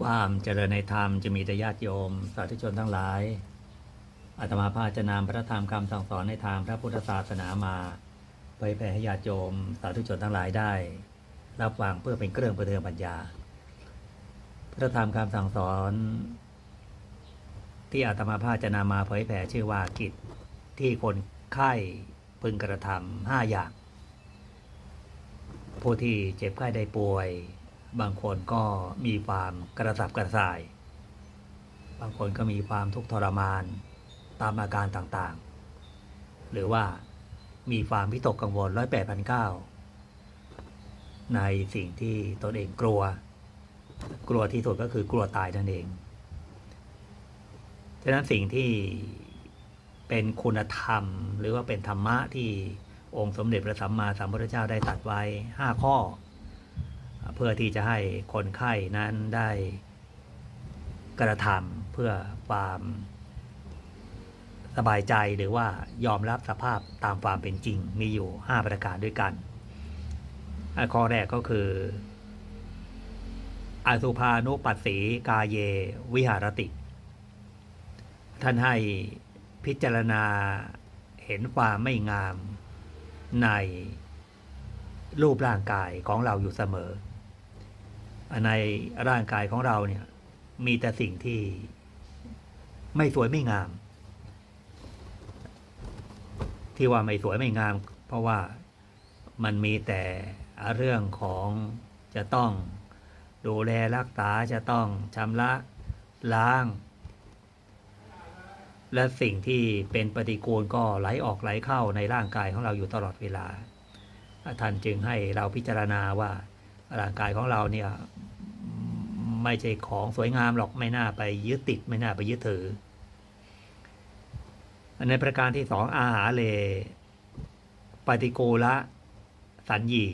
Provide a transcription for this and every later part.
ความเจริญในธรรมจะมีแต่ญาติโยม สาธุชนทั้งหลายอาตมาภาพจะนำพระธรรมคำสั่งสอนในทางพระพุทธศาสนามาเผยแผ่ให้ญาติโยม สาธุชนทั้งหลายได้ รับฟังเพื่อเป็นเครื่องประเทืองปัญญา พระธรรมคำสั่งสอน ที่อาตมาภาพจะนำมาเผยแผ่ชื่อว่ากิจที่คนไข้พึงกระทำห้าอย่างผู้ที่เจ็บไข้ได้ป่วย บางคนก็มีความกระสับกระส่าย บางคนก็มีความทุกข์ทรมานตามอาการต่างๆ หรือว่ามีความวิตกกังวลร้อยแปดพันเก้าในสิ่งที่ตนเองกลัว กลัวที่สุดก็คือกลัวตายนั่นเอง ฉะนั้นสิ่งที่เป็นคุณธรรม หรือว่าเป็นธรรมะที่องค์สมเด็จพระสัมมาสัมพุทธเจ้าได้ตัดไว้ห้าข้อ เพื่อที่จะให้คนไข้นั้นได้กระทำเพื่อความสบายใจหรือว่ายอมรับสภาพตามความเป็นจริงมีอยู่ 5 ประการด้วยกันข้อแรกก็คือ อสุภานุปัสสีกาเยวิหารติ ท่านให้พิจารณาเห็นความไม่งามในรูปร่างกายของเราอยู่เสมอ ในร่างกายของเราเนี่ยมีแต่สิ่งที่ไม่สวยไม่งาม ที่ว่าไม่สวยไม่งาม เพราะว่ามันมีแต่เรื่องของจะต้องดูแลรักษาจะต้องชำระล้าง และสิ่งที่เป็นปฏิกูลก็ไหลออกไหลเข้าในร่างกายของเราอยู่ตลอดเวลาท่านจึงให้เราพิจารณาว่า ร่างกายของเราเนี่ยไม่ใช่ของสวยงามหรอกไม่น่าไปยึดติด ไม่น่าไปยึดถือในประการที่สองอาหารเลปฏิโกละสัญญี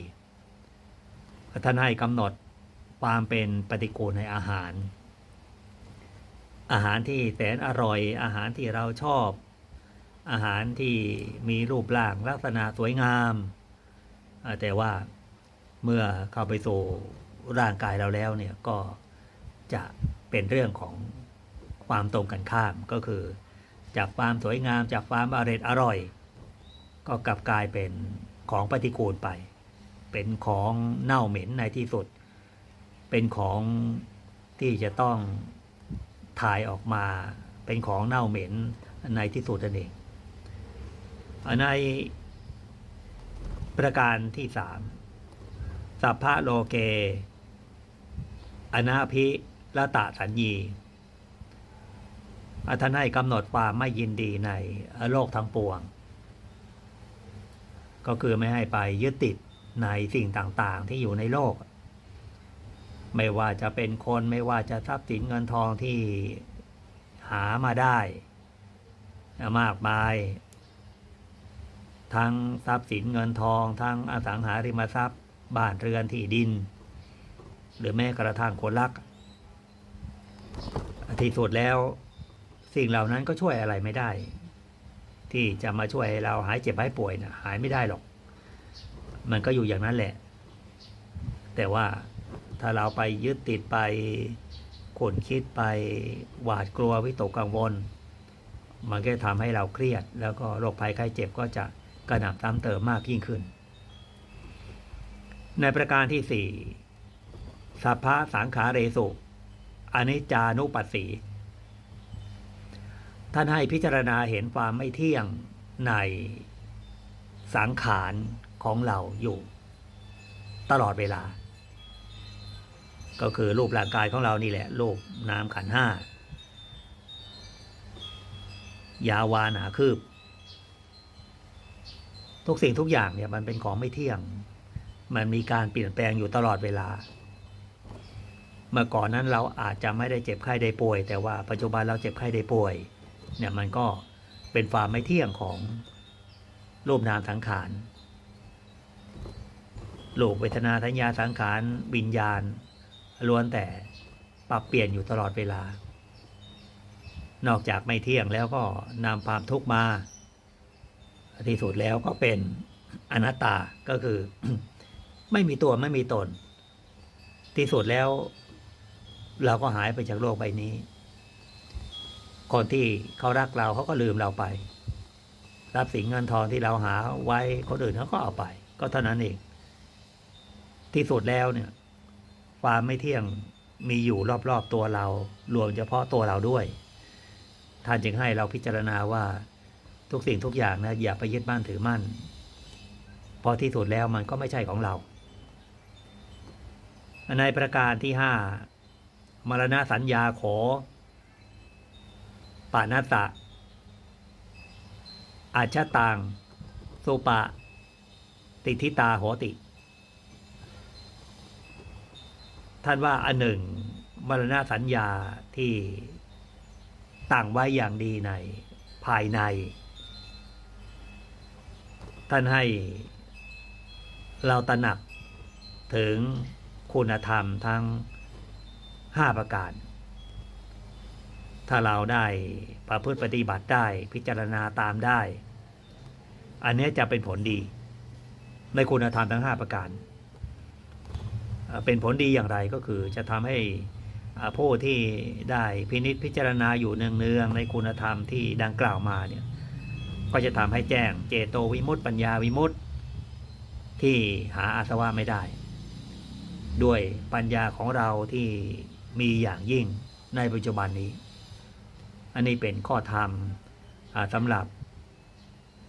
ท่านให้กำหนดความเป็นปฏิกูลในอาหาร อาหารที่แสนอร่อย อาหารที่เราชอบ อาหารที่มีรูปร่างลักษณะสวยงาม แต่ว่า เมื่อเข้าไปสู่ร่างกายเราแล้วเนี่ยก็จะเป็นเรื่องของความตรงกันข้ามก็คือ จากความสวยงามจากความอร่อยอร่อย ก็กลับกลายเป็นของปฏิกูลไป เป็นของเน่าเหม็นในที่สุด เป็นของที่จะต้องถ่ายออกมาเป็นของเน่าเหม็นในที่สุดนั่นเองในประการที่สาม สัพพะโลเก อนาภิละตะสัญญีอาท่านให้กำหนดความไม่ยินดีในโลกทั้งปวง ก็คือไม่ให้ไปยึดติดในสิ่งต่างๆที่อยู่ในโลก ไม่ว่าจะเป็นคนไม่ว่าจะทรัพย์สินเงินทองที่หามาได้มากมาย ทั้งทรัพย์สินเงินทอง ทั้งอสังหาริมทรัพย์ บ้านเรือนที่ดิน หรือแม้กระทั่งคนรักที่สุดแล้วสิ่งเหล่านั้นก็ช่วยอะไรไม่ได้ ที่จะมาช่วยให้เราหายเจ็บหายป่วยนะหายไม่ได้หรอก มันก็อยู่อย่างนั้นแหละ แต่ว่าถ้าเราไปยึดติดไปขนคิดไปหวาดกลัววิตกกังวล มันก็ทำให้เราเครียด แล้วก็โรคภัยไข้เจ็บก็จะกระหน่ำซ้ำเติมมากยิ่งขึ้น ในประการที่สี่สัพพะสังขาเรสุอนิจจานุปัสสี ท่านให้พิจารณาเห็นความไม่เที่ยงในสังขารของเราอยู่ ตลอดเวลา ก็คือรูปร่างกายของเรานี่แหละรูปนามขันห้ายาวาหนาคืบ ทุกสิ่งทุกอย่างเนี่ยมันเป็นของไม่เที่ยง มันมีการเปลี่ยนแปลงอยู่ตลอดเวลา เมื่อก่อนนั้นเราอาจจะไม่ได้เจ็บไข้ได้ป่วย แต่ว่าปัจจุบันเราเจ็บไข้ได้ป่วยเนี่ยมันก็เป็นความไม่เที่ยงของรูปนามสังขารโลกเวทนาทัญญาสังขารวิญญาณล้วนแต่ปรับเปลี่ยนอยู่ตลอดเวลา นอกจากไม่เที่ยงแล้วก็นำความทุกข์มา ที่สุดแล้วก็เป็นอนัตตาก็คือ ไม่มีตัวไม่มีตน ที่สุดแล้ว เราก็หายไปจากโลกใบนี้ คนที่เขารักเราเขาก็ลืมเราไปทรัพย์สินเงินทองที่เราหาไว้คนอื่นเขาก็เอาไป ก็เท่านั้นเอง ที่สุดแล้วเนี่ย ความไม่เที่ยงมีอยู่รอบๆตัวเรา รวมเฉพาะตัวเราด้วย ท่านจึงให้เราพิจารณาว่าทุกสิ่งทุกอย่างนะอย่าไปยึดมั่นถือมั่นเพอที่สุดแล้วมันก็ไม่ใช่ของเรา ในประการที่ห้ามรณะสัญญาขอปานาสะอาชาตังสุปะ ติทิตาโหติ ท่านว่าอันหนึ่ง มรณะสัญญาที่ตั้งไว้อย่างดีในภายใน ท่านให้เราตระหนักถึง คุณธรรมทั้งห้าประการ ถ้าเราได้ประพฤติปฏิบัติได้พิจารณาตามได้ อันนี้จะเป็นผลดีในคุณธรรมทั้งห้าประการ เป็นผลดีอย่างไรก็คือจะทำให้ผู้ที่ได้พินิจพิจารณาอยู่เนืองๆในคุณธรรมที่ดังกล่าวมาเนี่ยก็จะทำให้แจ้งเจโตวิมุตติปัญญาวิมุตติที่หาอาสวะไม่ได้ ด้วยปัญญาของเราที่มีอย่างยิ่งในปัจจุบันนี้ อันนี้เป็นข้อธรรมสำหรับ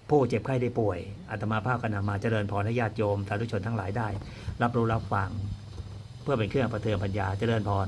ผู้เจ็บไข้ได้ป่วยอาตมาภาพกนามาเจริญพรญาติโยมสาธุชนทั้งหลายได้ รับรู้รับฟัง เพื่อเป็นเครื่องประเทืองปัญญาเจริญพร